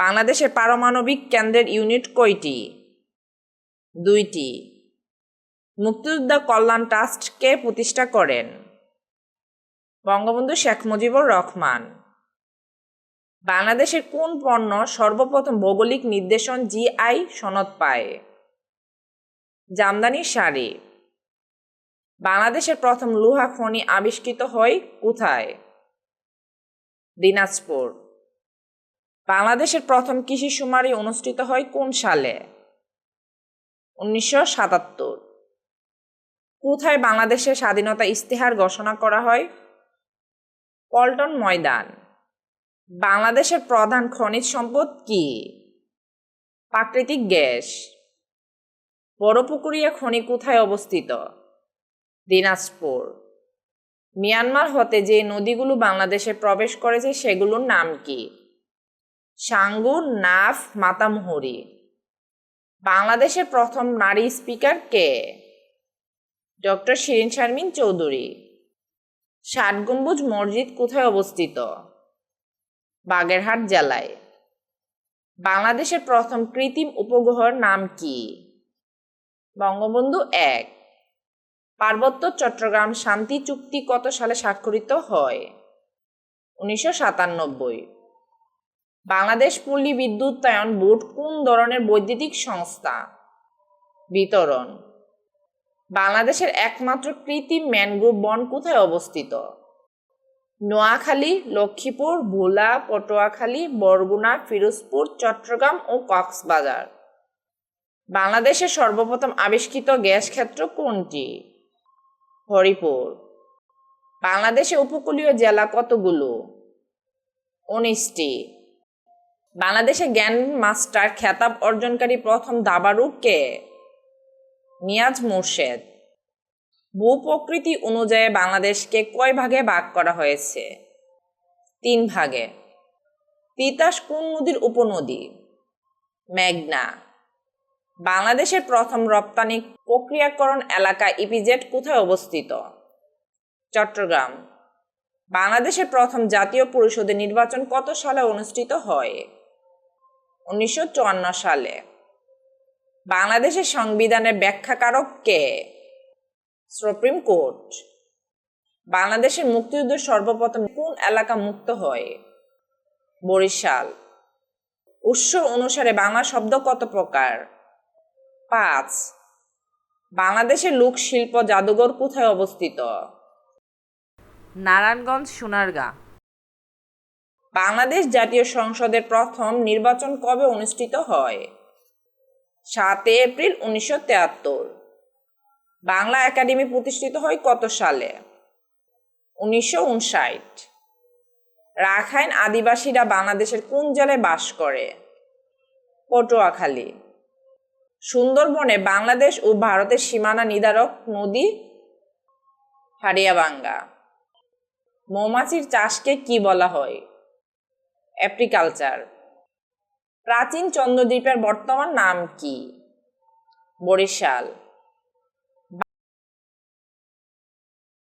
বাংলাদেশের পারমাণবিক কেন্দ্রের ইউনিট কয়টি? দুইটি। মুক্তিযোদ্ধা কল্যাণ ট্রাস্ট কে প্রতিষ্ঠা করেন বঙ্গবন্ধু শেখ মুজিবুর রহমান। বাংলাদেশের কোন পণ্য সর্বপ্রথম ভৌগোলিক নির্দেশন জিআই সনদ পায়? জামদানি শাড়ি। বাংলাদেশের প্রথম লোহা খনি আবিষ্কৃত হয় কোথায়? দিনাজপুর। বাংলাদেশের প্রথম কৃষি শুমারি অনুষ্ঠিত হয় কোন সালে? উনিশশো সাতাত্তর। কোথায় বাংলাদেশের স্বাধীনতা ইস্তেহার ঘোষণা করা হয়? পল্টন ময়দান। বাংলাদেশের প্রধান খনিজ সম্পদ কি? প্রাকৃতিক গ্যাস। বড়পুকুরিয়া খনি কোথায় অবস্থিত? দিনাজপুর। মিয়ানমার হতে যে নদীগুলো বাংলাদেশে প্রবেশ করেছে সেগুলোর নাম কি? সাঙ্গু নাফ মাতামুহুরি। বাংলাদেশের প্রথম নারী স্পিকার কে? ডক্টর শিরিন শারমিন চৌধুরী। ষাট গম্বুজ মসজিদ কোথায় অবস্থিত? বাগেরহাট জেলায়। বাংলাদেশের প্রথম কৃত্রিম উপগ্রহের নাম কি? বঙ্গবন্ধু এক। পার্বত্য চট্টগ্রাম শান্তি চুক্তি কত সালে স্বাক্ষরিত হয়? উনিশশো সাতানব্বই। বাংলাদেশ পল্লী বিদ্যুতায়ন বোর্ড কোন ধরনের বৈদ্যুতিক সংস্থা? বিতরণ। বাংলাদেশের একমাত্র কৃত্রিম ম্যানগ্রোভ বন কোথায় অবস্থিত? নোয়াখালী, লক্ষ্মীপুর, ভোলা, পটুয়াখালী, বরগুনা, ফিরোজপুর, চট্টগ্রাম ও কক্সবাজার। বাংলাদেশের সর্বপ্রথম আবিষ্কৃত গ্যাস ক্ষেত্র কোনটি? হরিপুর। বাংলাদেশে উপকূলীয় জেলা কতগুলো? উনিশটি। বাংলাদেশে জ্ঞান মাস্টার খেতাব অর্জনকারী প্রথম দাবারু কে? নিয়াজ মুর্শেদ। ভূপ্রকৃতি অনুযায়ী বাংলাদেশকে কয় ভাগে ভাগ করা হয়েছে? তিন ভাগে। তিতাস কোন নদীর উপনদী? মেঘনা। বাংলাদেশের প্রথম রপ্তানি প্রক্রিয়াকরণ এলাকা ইপিজেড কোথায় অবস্থিত? চট্টগ্রাম। বাংলাদেশের প্রথম জাতীয় পরিষদের নির্বাচন কত সালে অনুষ্ঠিত হয়? উনিশশো চুয়ান্ন সালে। বাংলাদেশের সংবিধানের ব্যাখ্যাকারক কে? Supreme court. বাংলাদেশের মুক্তিযুদ্ধ সর্বপ্রথম কোন এলাকা মুক্ত হয়? বরিশাল। উৎস অনুসারে বাংলা শব্দ কত প্রকার? পাঁচ। বাংলাদেশের লোক শিল্প জাদুঘর কোথায় অবস্থিত? নারায়ণগঞ্জ, সোনারগাঁ। বাংলাদেশ জাতীয় সংসদের প্রথম নির্বাচন কবে অনুষ্ঠিত হয়? সাতই এপ্রিল উনিশশো তেয়াত্তর। বাংলা একাডেমি প্রতিষ্ঠিত হয় কত সালে? উনিশশো উনষাট রাখাইন আদিবাসীরা বাংলাদেশের কোন জেলায় বাস করে? পটুয়াখালী। সুন্দরবনে বাংলাদেশ ও ভারতের সীমানা নির্ধারক নদী হারিয়াবাঙ্গা। মৌমাছির চাষকে কি বলা হয়? অ্যাপ্রিকালচার। প্রাচীন চন্দ্রদ্বীপের বর্তমান নাম কি? বরিশাল।